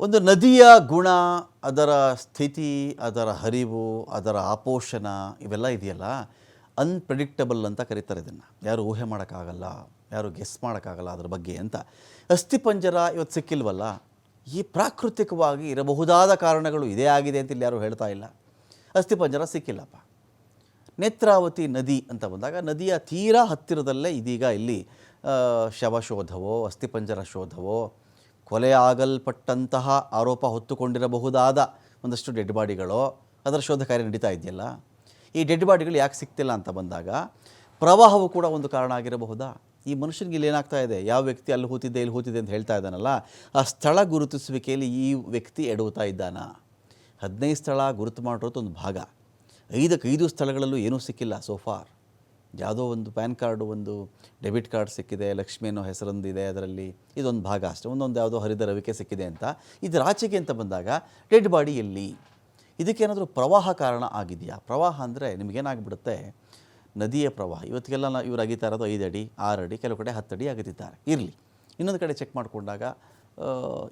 ಒಂದು ನದಿಯ ಗುಣ, ಅದರ ಸ್ಥಿತಿ, ಅದರ ಹರಿವು, ಅದರ ಆಪೋಷಣ ಇವೆಲ್ಲ ಇದೆಯಲ್ಲ? ಅನ್ಪ್ರೆಡಿಕ್ಟಬಲ್ ಅಂತ ಕರೀತಾರೆ ಇದನ್ನು. ಯಾರು ಊಹೆ ಮಾಡೋಕ್ಕಾಗಲ್ಲ, ಯಾರು ಗೆಸ್ ಮಾಡೋಕ್ಕಾಗಲ್ಲ ಅದ್ರ ಬಗ್ಗೆ ಅಂತ. ಅಸ್ಥಿಪಂಜರ ಇವತ್ತು ಸಿಕ್ಕಿಲ್ವಲ್ಲ? ಈ ಪ್ರಾಕೃತಿಕವಾಗಿ ಇರಬಹುದಾದ ಕಾರಣಗಳು ಇದೇ ಆಗಿದೆ ಅಂತ ಇಲ್ಲಿ ಯಾರು ಹೇಳ್ತಾ ಇಲ್ಲ. ಅಸ್ಥಿಪಂಜರ ಸಿಕ್ಕಿಲ್ಲಪ್ಪ. ನೇತ್ರಾವತಿ ನದಿ ಅಂತ ಬಂದಾಗ ನದಿಯ ತೀರಾ ಹತ್ತಿರದಲ್ಲೇ ಇದೀಗ ಇಲ್ಲಿ ಶವಶೋಧವೋ, ಅಸ್ಥಿಪಂಜರ ಶೋಧವೋ ಕೊಲೆ ಆಗಲ್ಪಟ್ಟಂತಹ ಆರೋಪ ಹೊತ್ತುಕೊಂಡಿರಬಹುದಾದ ಒಂದಷ್ಟು ಡೆಡ್ ಬಾಡಿಗಳು, ಅದರ ಶೋಧ ಕಾರ್ಯ ನಡೀತಾ ಇದೆಯಲ್ಲ? ಈ ಡೆಡ್ ಬಾಡಿಗಳು ಯಾಕೆ ಸಿಗ್ತಿಲ್ಲ ಅಂತ ಬಂದಾಗ ಪ್ರವಾಹವು ಕೂಡ ಒಂದು ಕಾರಣ ಆಗಿರಬಹುದಾ? ಈ ಮನುಷ್ಯನಿಗೆ ಇಲ್ಲಿ ಏನಾಗ್ತಾ ಇದೆ? ಯಾವ ವ್ಯಕ್ತಿ ಅಲ್ಲಿ ಹೂತಿದ್ದೆ, ಇಲ್ಲಿ ಹೂತಿದೆ ಅಂತ ಹೇಳ್ತಾ ಇದ್ದಾನಲ್ಲ, ಆ ಸ್ಥಳ ಗುರುತಿಸುವಿಕೆಯಲ್ಲಿ ಈ ವ್ಯಕ್ತಿ ಎಡುವುತ್ತಾ ಇದ್ದಾನ? ಹದಿನೈದು ಸ್ಥಳ ಗುರುತು ಮಾಡಿರೋದು ಒಂದು ಭಾಗ. ಐದಕ್ಕೆ ಐದು ಸ್ಥಳಗಳಲ್ಲೂ ಏನೂ ಸಿಕ್ಕಿಲ್ಲ ಸೋಫಾರ್ ಯಾವುದೋ ಒಂದು ಪ್ಯಾನ್ ಕಾರ್ಡು ಒಂದು ಡೆಬಿಟ್ ಕಾರ್ಡ್ ಸಿಕ್ಕಿದೆ, ಲಕ್ಷ್ಮಿ ಅನ್ನೋ ಹೆಸರೊಂದಿದೆ, ಅದರಲ್ಲಿ ಇದೊಂದು ಭಾಗ ಅಷ್ಟೇ, ಒಂದೊಂದು ಯಾವುದೋ ಹರಿದ ರವಿಕೆ ಸಿಕ್ಕಿದೆ ಅಂತ. ಇದರ ಆಚೆಗೆ ಅಂತ ಬಂದಾಗ ಡೆಡ್ ಬಾಡಿ ಎಲ್ಲಿ? ಇದಕ್ಕೇನಾದರೂ ಪ್ರವಾಹ ಕಾರಣ ಆಗಿದೆಯಾ? ಪ್ರವಾಹ ಅಂದರೆ ನಿಮಗೇನಾಗ್ಬಿಡುತ್ತೆ? ನದಿಯ ಪ್ರವಾಹ. ಇವತ್ತಿಗೆಲ್ಲ ನಾ ಇವ್ರು ಅಗಿತಾ ಇರೋದು ಐದು ಅಡಿ ಆರು ಅಡಿ ಕೆಲವು ಕಡೆ ಹತ್ತು ಅಡಿ ಅಗತಿದ್ದಾರೆ ಇರಲಿ. ಇನ್ನೊಂದು ಕಡೆ ಚೆಕ್ ಮಾಡಿಕೊಂಡಾಗ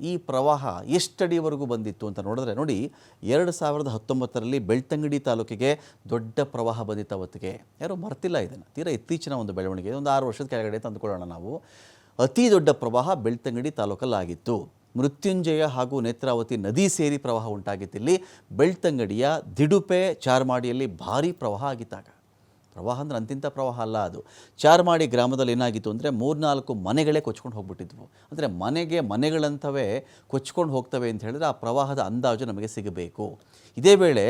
ಈ ಪ್ರವಾಹ ಎಷ್ಟಡಿವರೆಗೂ ಬಂದಿತ್ತು ಅಂತ ನೋಡಿದ್ರೆ ನೋಡಿ, ಎರಡು ಸಾವಿರದ ಹತ್ತೊಂಬತ್ತರಲ್ಲಿ ಬೆಳ್ತಂಗಡಿ ತಾಲೂಕಿಗೆ ದೊಡ್ಡ ಪ್ರವಾಹ ಬಂದಿತ್ತು ಅವತ್ತಿಗೆ. ಯಾರೂ ಮರ್ತಿಲ್ಲ ಇದನ್ನು. ತೀರಾ ಇತ್ತೀಚಿನ ಒಂದು ಬೆಳವಣಿಗೆ. ಒಂದು ಆರು ವರ್ಷದ ಕೆಳಗಡೆ ತಂದುಕೊಳ್ಳೋಣ ನಾವು. ಅತಿ ದೊಡ್ಡ ಪ್ರವಾಹ ಬೆಳ್ತಂಗಡಿ ತಾಲೂಕಲ್ಲಾಗಿತ್ತು. ಮೃತ್ಯುಂಜಯ ಹಾಗೂ ನೇತ್ರಾವತಿ ನದಿ ಸೇರಿ ಪ್ರವಾಹ ಉಂಟಾಗಿತ್ತಿಲ್ಲಿ ಬೆಳ್ತಂಗಡಿಯ ದಿಡುಪೆ ಚಾರ್ಮಾಡಿಯಲ್ಲಿ ಭಾರೀ ಪ್ರವಾಹ ಆಗಿತ್ತಾಗ. ಪ್ರವಾಹ ಅಂದರೆ ಅಂತಿಂಥ ಪ್ರವಾಹ ಅಲ್ಲ ಅದು. ಚಾರ್ಮಾಡಿ ಗ್ರಾಮದಲ್ಲಿ ಏನಾಗಿತ್ತು ಅಂದರೆ ಮೂರ್ನಾಲ್ಕು ಮನೆಗಳೇ ಕೊಚ್ಕೊಂಡು ಹೋಗ್ಬಿಟ್ಟಿದ್ವು. ಅಂದರೆ ಮನೆಗೆ ಮನೆಗಳಂಥವೇ ಕೊಚ್ಕೊಂಡು ಹೋಗ್ತವೆ ಅಂತ ಹೇಳಿದ್ರೆ ಆ ಪ್ರವಾಹದ ಅಂದಾಜು ನಮಗೆ ಸಿಗಬೇಕು. ಇದೇ ವೇಳೆ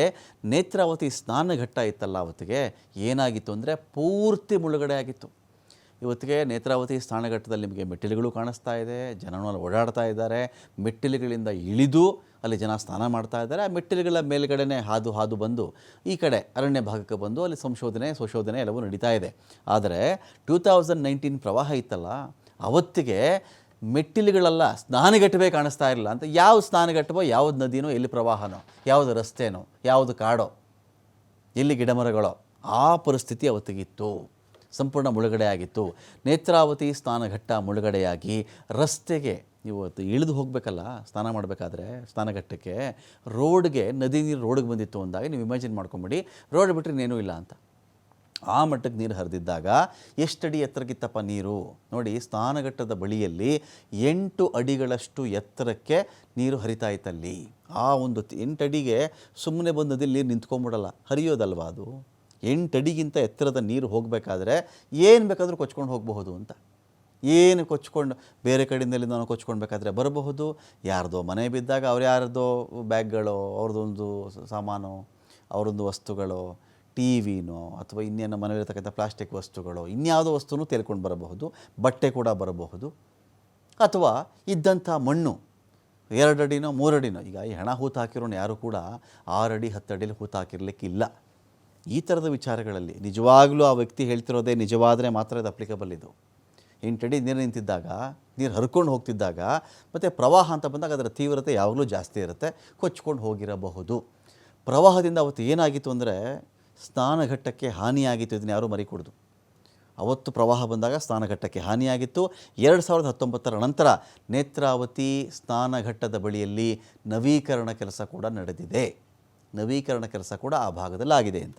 ನೇತ್ರಾವತಿ ಸ್ನಾನಘಟ್ಟ ಇತ್ತಲ್ಲ ಅವತ್ತಿಗೆ, ಏನಾಗಿತ್ತು ಅಂದರೆ ಪೂರ್ತಿ ಮುಳುಗಡೆ ಆಗಿತ್ತು. ಇವತ್ತಿಗೆ ನೇತ್ರಾವತಿ ಸ್ಥಾನಘಟ್ಟದಲ್ಲಿ ನಿಮಗೆ ಮೆಟ್ಟಿಲುಗಳು ಕಾಣಿಸ್ತಾ ಇದೆ ಜನನೂ ಅಲ್ಲಿ ಓಡಾಡ್ತಾ ಇದ್ದಾರೆ, ಮೆಟ್ಟಿಲುಗಳಿಂದ ಇಳಿದು ಅಲ್ಲಿ ಜನ ಸ್ನಾನ ಮಾಡ್ತಾ ಇದ್ದಾರೆ, ಆ ಮೆಟ್ಟಿಲುಗಳ ಮೇಲ್ಗಡೆನೇ ಹಾದು ಹಾದು ಬಂದು ಈ ಕಡೆ ಅರಣ್ಯ ಭಾಗಕ್ಕೆ ಬಂದು ಅಲ್ಲಿ ಸಂಶೋಧನೆ ಸಂಶೋಧನೆ ಎಲ್ಲವೂ ನಡೀತಾ ಇದೆ. ಆದರೆ ಟೂ ತೌಸಂಡ್ ನೈನ್ಟೀನ್ ಪ್ರವಾಹ ಇತ್ತಲ್ಲ, ಅವತ್ತಿಗೆ ಮೆಟ್ಟಿಲುಗಳೆಲ್ಲ, ಸ್ನಾನಘಟ್ಟವೇ ಕಾಣಿಸ್ತಾ ಇರಲಿಲ್ಲ ಅಂತ ಯಾವ ಸ್ನಾನಘಟ್ಟವೋ, ಯಾವ್ದು ನದಿನೋ, ಎಲ್ಲಿ ಪ್ರವಾಹನೋ, ಯಾವುದು ರಸ್ತೆನೋ, ಯಾವುದು ಕಾಡೋ, ಎಲ್ಲಿ ಗಿಡಮರಗಳೋ, ಆ ಪರಿಸ್ಥಿತಿ ಅವತ್ತಿಗಿತ್ತು. ಸಂಪೂರ್ಣ ಮುಳುಗಡೆ ಆಗಿತ್ತು ನೇತ್ರಾವತಿ ಸ್ನಾನಘಟ್ಟ ಮುಳುಗಡೆಯಾಗಿ ರಸ್ತೆಗೆ ಇವತ್ತು ಇಳಿದು ಹೋಗಬೇಕಲ್ಲ, ಸ್ನಾನ ಮಾಡಬೇಕಾದ್ರೆ ಸ್ನಾನಘಟ್ಟಕ್ಕೆ, ರೋಡ್ಗೆ ನದಿ ನೀರು ರೋಡ್ಗೆ ಬಂದಿತ್ತು ಅಂದಾಗ ನೀವು ಇಮ್ಯಾಜಿನ್ ಮಾಡ್ಕೊಂಬಿಡಿ. ರೋಡ್ ಬಿಟ್ಟರೆ ಇನ್ನೇನೂ ಇಲ್ಲ ಅಂತ. ಆ ಮಟ್ಟಕ್ಕೆ ನೀರು ಹರಿದಿದ್ದಾಗ ಎಷ್ಟಡಿ ಎತ್ತರಕ್ಕಿತ್ತಪ್ಪ ನೀರು? ನೋಡಿ, ಸ್ನಾನಘಟ್ಟದ ಬಳಿಯಲ್ಲಿ ಎಂಟು ಅಡಿಗಳಷ್ಟು ಎತ್ತರಕ್ಕೆ ನೀರು ಹರಿತಾ ಇತ್ತಲ್ಲಿ. ಆ ಒಂದು ಎಂಟು ಅಡಿಗೆ ಸುಮ್ಮನೆ ಬಂದು ನದಿಲಿ ನೀರು ನಿಂತ್ಕೊಂಬಿಡಲ್ಲ. ಹರಿಯೋದಲ್ವಾ ಅದು? ಎಂಟು ಅಡಿಗಿಂತ ಎತ್ತರದ ನೀರು ಹೋಗಬೇಕಾದ್ರೆ ಏನು ಬೇಕಾದರೂ ಕೊಚ್ಕೊಂಡು ಹೋಗಬಹುದು ಅಂತ. ಏನು ಕೊಚ್ಕೊಂಡು, ಬೇರೆ ಕಡೆಯಿಂದಲಿಂದ ನಾನು ಕೊಚ್ಕೊಳ್ಬೇಕಾದ್ರೆ ಬರಬಹುದು. ಯಾರ್ದೋ ಮನೆ ಬಿದ್ದಾಗ ಅವ್ರು ಯಾರ್ದೋ ಬ್ಯಾಗ್ಗಳು ಅವ್ರದ್ದೊಂದು ಸಾಮಾನು, ಅವರೊಂದು ವಸ್ತುಗಳು, ಟಿ ವಿನೋ ಅಥವಾ ಇನ್ನೇನು ಮನೆಯಲ್ಲಿರ್ತಕ್ಕಂಥ ಪ್ಲಾಸ್ಟಿಕ್ ವಸ್ತುಗಳು, ಇನ್ಯಾವುದೋ ವಸ್ತುನೂ ತೇಲ್ಕೊಂಡು ಬರಬಹುದು, ಬಟ್ಟೆ ಕೂಡ ಬರಬಹುದು. ಅಥವಾ ಇದ್ದಂಥ ಮಣ್ಣು ಎರಡು ಅಡಿನೋ ಮೂರು ಅಡಿನೋ ಈಗ ಈ ಹೆಣ ಹೂತು ಹಾಕಿರೋನು ಯಾರು ಕೂಡ ಆರಡಿ ಅಡಿ ಹತ್ತು ಅಡಿಲಿ ಹೂತು ಹಾಕಿರ್ಲಿಕ್ಕಿಲ್ಲ ಈ ಥರದ ವಿಚಾರಗಳಲ್ಲಿ ನಿಜವಾಗಲೂ ಆ ವ್ಯಕ್ತಿ ಹೇಳ್ತಿರೋದೇ ನಿಜವಾದರೆ ಮಾತ್ರ ಅದು ಅಪ್ಲಿಕಬಲ್ ಇದು. ಇಂಟಡಿ ನೀರು ನಿಂತಿದ್ದಾಗ, ನೀರು ಹರ್ಕೊಂಡು ಹೋಗ್ತಿದ್ದಾಗ, ಮತ್ತು ಪ್ರವಾಹ ಅಂತ ಬಂದಾಗ ಅದರ ತೀವ್ರತೆ ಯಾವಾಗಲೂ ಜಾಸ್ತಿ ಇರುತ್ತೆ, ಕೊಚ್ಕೊಂಡು ಹೋಗಿರಬಹುದು. ಪ್ರವಾಹದಿಂದ ಅವತ್ತು ಏನಾಗಿತ್ತು ಅಂದರೆ ಸ್ನಾನಘಟ್ಟಕ್ಕೆ ಹಾನಿಯಾಗಿತ್ತು, ಇದನ್ನು ಯಾರೂ ಮರಿಕೊಡ್ದು. ಅವತ್ತು ಪ್ರವಾಹ ಬಂದಾಗ ಸ್ನಾನಘಟ್ಟಕ್ಕೆ ಹಾನಿಯಾಗಿತ್ತು. ಎರಡು ಸಾವಿರದ ಹತ್ತೊಂಬತ್ತರ ನಂತರ ನೇತ್ರಾವತಿ ಸ್ನಾನಘಟ್ಟದ ಬಳಿಯಲ್ಲಿ ನವೀಕರಣ ಕೆಲಸ ಕೂಡ ನಡೆದಿದೆ. ನವೀಕರಣ ಕೆಲಸ ಕೂಡ ಆ ಭಾಗದಲ್ಲಿ ಆಗಿದೆ ಅಂತ.